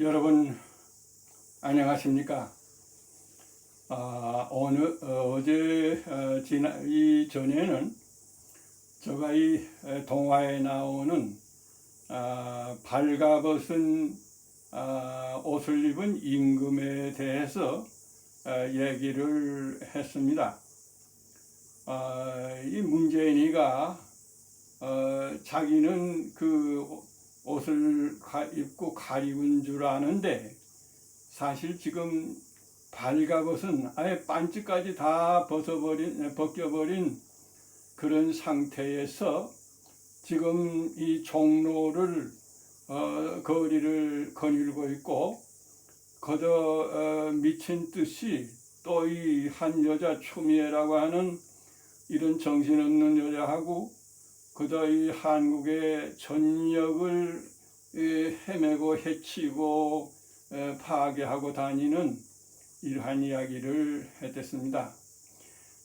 여러분 안녕하십니까? 아, 오늘 어, 제 어, 지난 이 전에는 제가 이 에, 동화에 나오는 아, 발가벗은 아, 옷을 입은 임금에 대해서 아, 얘기를 했습니다. 아, 이 문재인이가 어, 자기는 그 옷을 가- 입고 가리운 줄 아는데 사실 지금 발가벗은 아예 반지까지 다 벗어버린 벗겨버린 그런 상태에서 지금 이 종로를 어, 거리를 거닐고 있고 거저 어, 미친 듯이 또 이 한 여자 추미애라고 하는 이런 정신없는 여자하고 그저 이 한국의 전역을 이 헤매고 해치고 에, 파괴하고 다니는 이러한 이야기를 했댔습니다.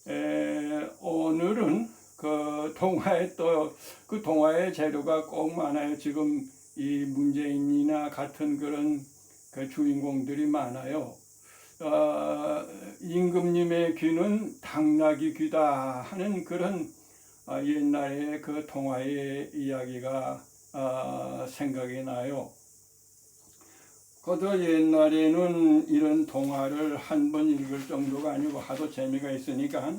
에, 오늘은 그 동화에 또 그 동화의 재료가 꼭 많아요. 지금 이 문재인이나 같은 그런 그 주인공들이 많아요. 어, 임금님의 귀는 당나귀 귀다 하는 그런 아, 옛날에 그 동화의 이야기가 아, 생각이 나요. 그저 옛날에는 이런 동화를 한 번 읽을 정도가 아니고 하도 재미가 있으니까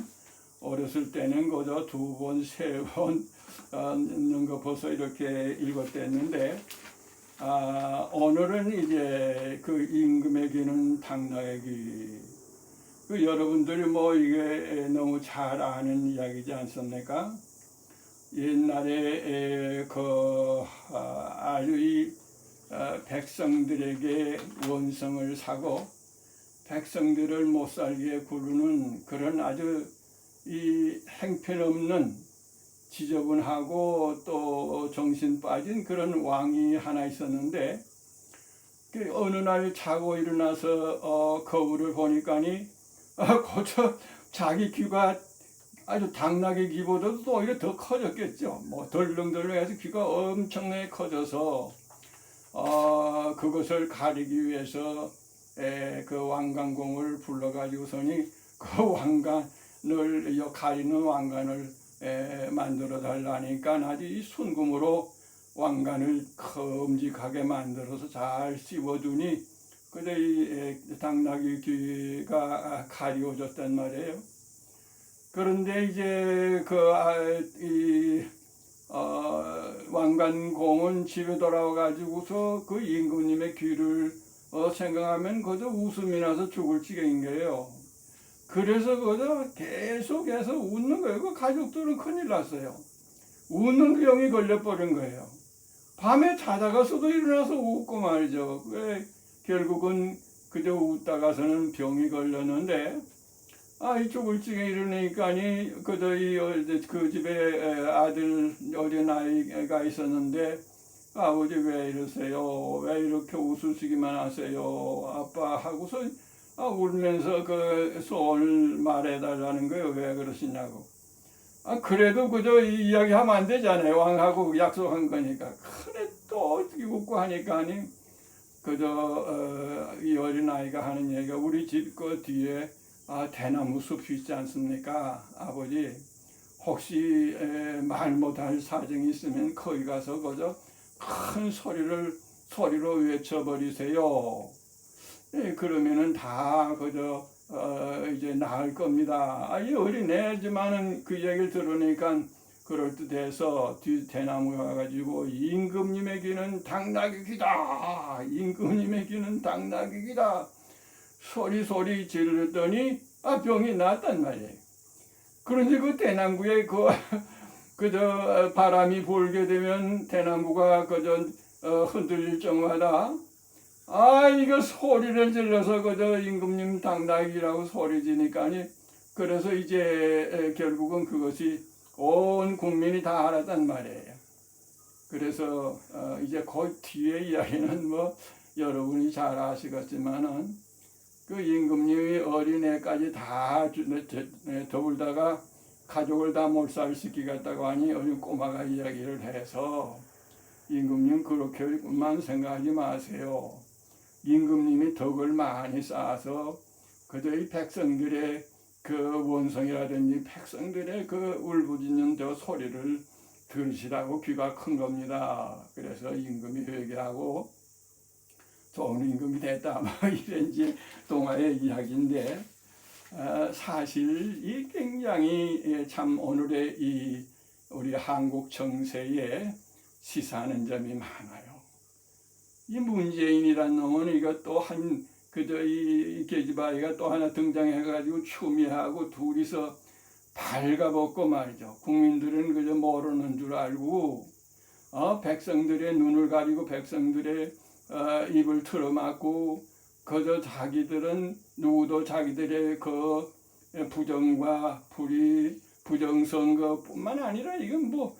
어렸을 때는 그저 두 번, 세 번 읽는 거 벌써 이렇게 읽었댔는데 아, 오늘은 이제 그 임금의 귀는 당나의 귀. 그 여러분들이 뭐 이게 너무 잘 아는 이야기지 않습니까? 옛날에 에, 그 아, 아주 이 어, 백성들에게 원성을 사고 백성들을 못 살게 구르는 그런 아주 이 행편없는 지저분하고 또 정신 빠진 그런 왕이 하나 있었는데 그 어느 날 자고 일어나서 어, 거울을 보니까니 아, 고쳐 자기 귀가 아주 당나귀 귀보다도 또 오히려 더 커졌겠죠. 뭐 덜렁덜렁해서 귀가 엄청나게 커져서 어, 그것을 가리기 위해서 에, 그 왕관공을 불러가지고서니 그 왕관을 여 가리는 왕관을 에, 만들어 달라니까 아주 이 순금으로 왕관을 큼직하게 만들어서 잘 씹어두니 그래 이 에, 당나귀 귀가 가리워졌단 말이에요. 그런데 이제 그이 어, 왕관공은 집에 돌아와 가지고서 그 임금님의 귀를 어, 생각하면 그저 웃음이 나서 죽을 지경인 거예요. 그래서 그저 계속해서 웃는 거예요. 그 가족들은 큰일 났어요. 웃는 병이 걸려버린 거예요. 밤에 자다가서도 일어나서 웃고 말이죠. 왜 결국은 그저 웃다가서는 병이 걸렸는데 아, 이 죽을 찌게 이러니까니 그저 이 그 집에 아들 어린 아이가 있었는데 아버지 왜 이러세요? 왜 이렇게 웃으시기만 하세요? 아빠 하고서 아, 울면서 그 소원을 말해달라는 거예요. 왜 그러시냐고. 아, 그래도 그저 이 이야기 하면 안 되잖아요. 왕하고 약속한 거니까. 그래 또 어떻게 웃고 하니까니 그저 어, 이 어린 아이가 하는 얘기가 우리 집 그 뒤에 아, 대나무 숲이 있지 않습니까? 아버지, 혹시 에, 말 못할 사정이 있으면 거기 가서 그저 큰 소리를 소리로 외쳐버리세요. 예, 그러면은 다 그저 어, 이제 나을 겁니다. 아, 이 어린애지만은 그 얘기를 들으니까 그럴 듯해서 뒤 대나무에 와가지고 임금님의 귀는 당나귀 귀다. 임금님의 귀는 당나귀 귀다. 소리 소리 지르더니 아 병이 났단 말이에요. 그런데 그 대나무에 그 그저 바람이 불게 되면 대나무가 그저 어, 흔들릴 정마다 아 이거 소리를 질러서 그저 임금님 당나귀라고 소리 지니까니 그래서 이제 에, 결국은 그것이 온 국민이 다 알았단 말이에요. 그래서 어, 이제 그 뒤에 이야기는 뭐 여러분이 잘 아시겠지만은 그 임금님이 어린애까지 다 주- 네, 저- 네, 더불다가 가족을 다 몰살시키겠다고 하니 어린 꼬마가 이야기를 해서 임금님 그렇게만 생각하지 마세요. 임금님이 덕을 많이 쌓아서 그저 이 백성들의 그 원성이라든지 백성들의 그 울부짖는 저 소리를 들으시라고 귀가 큰 겁니다. 그래서 임금이 회개하고 좋은 임금이 됐다. 뭐 이런 이제 동화의 이야기인데 어, 사실 이 굉장히 예, 참 오늘의 이 우리 한국 정세에 시사하는 점이 많아요. 이 문재인이란 놈은 이거 또한 그저 이 계집아이가 또 하나 등장해가지고 추미하고 둘이서 발가벗고 말이죠. 국민들은 그저 모르는 줄 알고 어, 백성들의 눈을 가리고 백성들의 어, 입을 틀어막고 그저 자기들은 누구도 자기들의 그 부정과 불의 부정선거뿐만 아니라 이건 뭐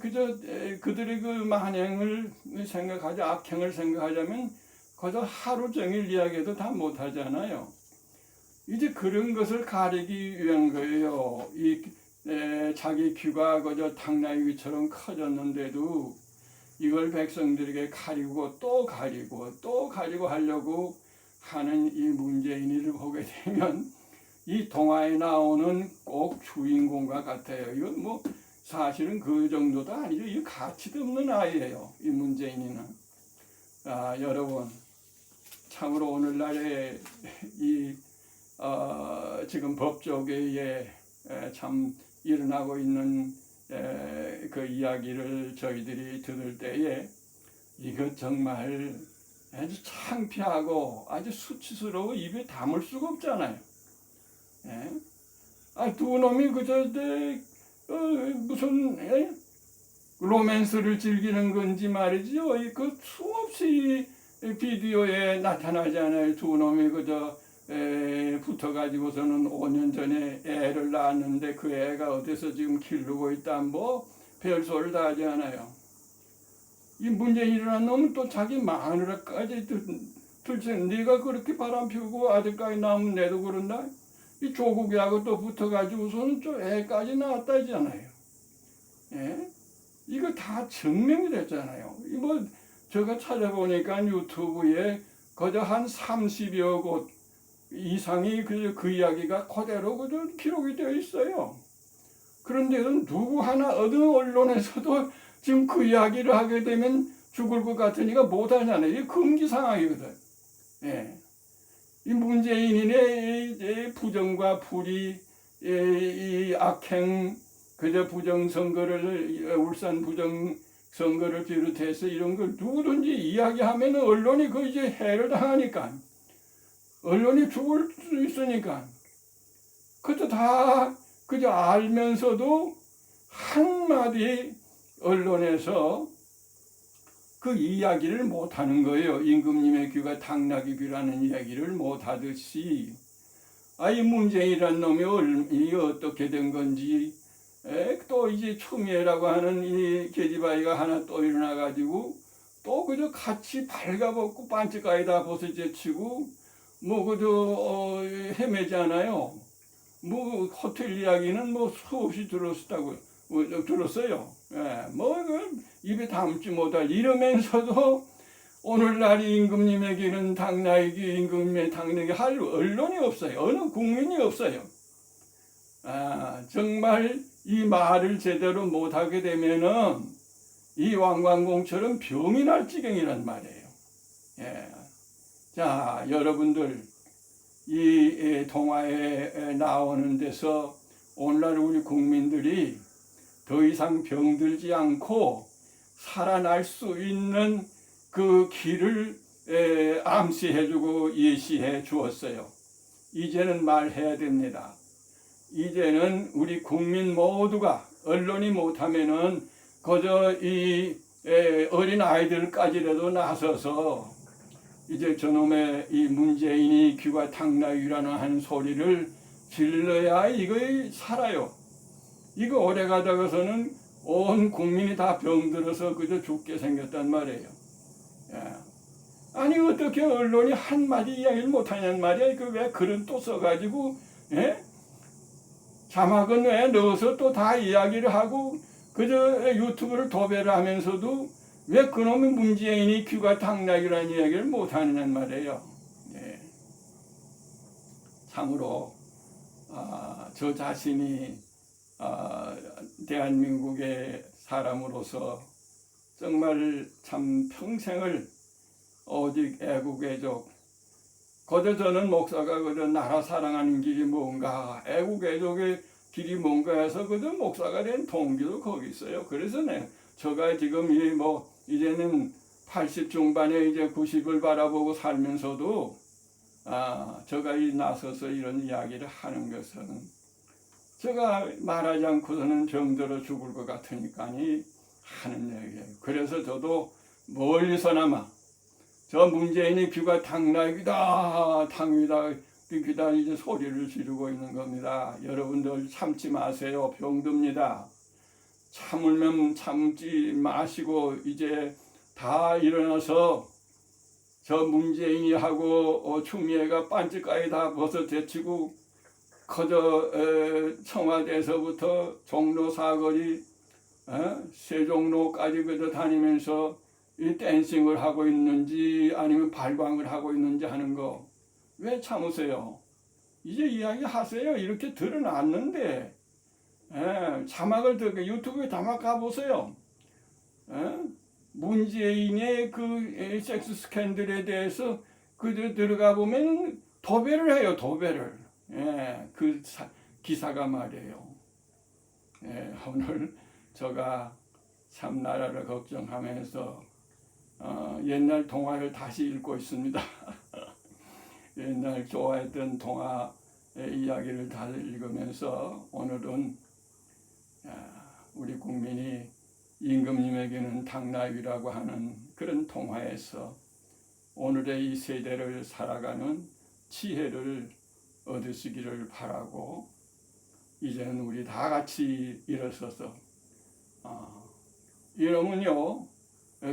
그저 그들의 그 만행을 생각하자 악행을 생각하자면 그저 하루 종일 이야기해도 다 못하잖아요. 이제 그런 것을 가리기 위한 거예요. 이 에, 자기 귀가 그저 당나귀처럼 커졌는데도 이걸 백성들에게 가리고 또 가리고 또 가리고 하려고 하는 이 문재인이를 보게 되면 이 동화에 나오는 꼭 주인공과 같아요. 이건 뭐 사실은 그 정도도 아니죠. 이 가치도 없는 아이예요. 이 문재인이는. 아, 여러분 참으로 오늘날에 이 어, 지금 법조계에 에, 참 일어나고 있는 에, 그 이야기를 저희들이 들을 때에 이것 정말 아주 창피하고 아주 수치스러워 입에 담을 수가 없잖아요. 예? 아, 두 놈이 그저 내, 어, 무슨 예? 로맨스를 즐기는 건지 말이죠. 이그 수없이 비디오에 나타나잖아요. 두 놈이 그저 에, 붙어가지고서는 5년 전에 애를 낳았는데 그 애가 어디서 지금 기르고 있다 뭐 별소리를 다 하지 않아요. 이 문재인이라는 놈은 또 자기 마누라까지 둘째 네가 그렇게 바람 피우고 아들까지 낳으면 내도 그런다. 이 조국이하고 또 붙어가지고서는 또 애까지 낳았다잖아요. 예? 이거 다 증명이 됐잖아요. 이뭐 제가 찾아보니까 유튜브에 거저 한 30여 곳 이상이 그, 그 이야기가 그대로 그저 기록이 되어 있어요. 그런데는 누구 하나 어느 언론에서도 지금 그 이야기를 하게 되면 죽을 것 같으니까 못하잖아요. 이게 금기 상황이거든. 예. 이 문재인의 이 부정과 불의, 이 악행, 그저 부정선거를, 울산 부정선거를 비롯해서 이런 걸 누구든지 이야기하면 언론이 그 이제 해를 당하니까. 언론이 죽을 수 있으니까. 그것도 다 그저 알면서도 한마디 언론에서 그 이야기를 못하는 거예요. 임금님의 귀가 당나귀 귀라는 이야기를 못하듯이 아이 문재인이란 놈이 이 어떻게 된 건지 에, 또 이제 추미애라고 하는 이 계집아이가 하나 또 일어나 가지고 또 그저 같이 발가벗고 반짝가에다 벗어제치고 뭐 그 저 어, 헤매잖아요. 뭐 호텔 이야기는 뭐 수없이 들었다고 뭐, 들었어요. 예, 뭐 입에 담지 못할 이러면서도 오늘날 임금님에게는 당나귀 임금님의 당나귀 할 언론이 없어요. 어느 국민이 없어요. 아, 정말 이 말을 제대로 못하게 되면은 이 왕관공처럼 병이 날 지경이란 말이에요. 예. 자, 여러분들 이 동화에 나오는 데서 오늘날 우리 국민들이 더 이상 병들지 않고 살아날 수 있는 그 길을 암시해주고 예시해 주었어요. 이제는 말해야 됩니다. 이제는 우리 국민 모두가 언론이 못하면은 그저 이 어린 아이들까지라도 나서서 이제 저놈의 이 문재인이 귀가 탕나귀라는 한 소리를 질러야 이거 살아요. 이거 오래 가다가서는 온 국민이 다 병들어서 그저 죽게 생겼단 말이에요. 예. 아니 어떻게 언론이 한마디 이야기를 못하냔 말이야. 그 왜 글은 또 써가지고 예? 자막은 왜 넣어서 또 다 이야기를 하고 그저 유튜브를 도배를 하면서도 왜 그놈의 문재인이 귀가 당나귀라는 이야기를 못하느냐 말이에요. 예. 참으로 아, 저 자신이 아, 대한민국의 사람으로서 정말 참 평생을 오직 애국애족 거저 저는 목사가 그저 나라 사랑하는 길이 뭔가 애국애족의 길이 뭔가 해서 그저 목사가 된 동기도 거기 있어요. 그래서 내 저가 지금 이뭐 이제는 80 중반에 이제 90을 바라보고 살면서도 아 저가 이 나서서 이런 이야기를 하는 것은 제가 말하지 않고서는 병들어 죽을 것 같으니까니 하는 얘기예요. 그래서 저도 멀리서나마 저 문재인이 귀가 당나귀다 당이다 귀다 이제 소리를 지르고 있는 겁니다. 여러분들 참지 마세요. 병듭니다. 참으면 참지 마시고 이제 다 일어나서 저 문재인이 하고 어, 반지까지 다 벗어 제치고 에, 청와대에서부터 종로 사거리 어? 세종로까지 그저 다니면서 이 댄싱을 하고 있는지 아니면 발광을 하고 있는지 하는 거 왜 참으세요? 이제 이야기 하세요. 이렇게 드러났는데 예, 자막을 듣고 유튜브에 자막 가보세요. 예? 문재인의 그 에, 섹스 스캔들에 대해서 그들 들어가 보면 도배를 해요. 도배를. 예, 그 사- 기사가 말이에요. 예, 오늘 제가 참 나라를 걱정하면서 어, 옛날 동화를 다시 읽고 있습니다. 옛날 좋아했던 동화의 이야기를 다 읽으면서 오늘은 야, 우리 국민이 임금님에게는 당나귀라고 하는 그런 동화에서 오늘의 이 세대를 살아가는 지혜를 얻으시기를 바라고 이제는 우리 다 같이 일어서서 어, 이러면요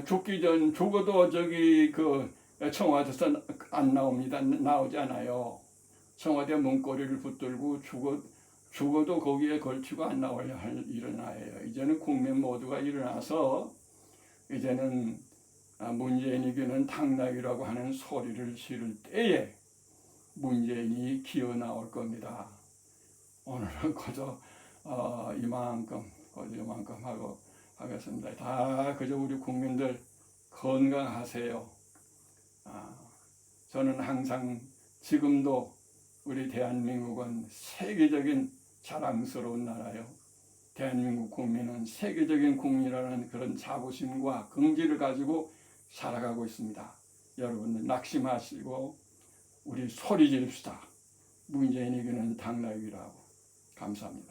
죽기 전 죽어도 저기 그 청와대에서 안 나옵니다. 나오지 않아요. 청와대 문고리를 붙들고 죽어 죽어도 거기에 걸치고 안 나와야 할 일어나요 이제는 국민 모두가 일어나서 이제는 아, 문재인에게는 당나귀라고 하는 소리를 지를 때에 문재인이 기어 나올 겁니다. 오늘은 그저 어, 이만큼 그저 이만큼 하고 하겠습니다. 다 그저 우리 국민들 건강하세요. 아, 저는 항상 지금도 우리 대한민국은 세계적인 자랑스러운 나라요. 대한민국 국민은 세계적인 국민이라는 그런 자부심과 긍지를 가지고 살아가고 있습니다. 여러분들 낙심하시고 우리 소리 지릅시다. 문재인에게는 당나귀라고. 감사합니다.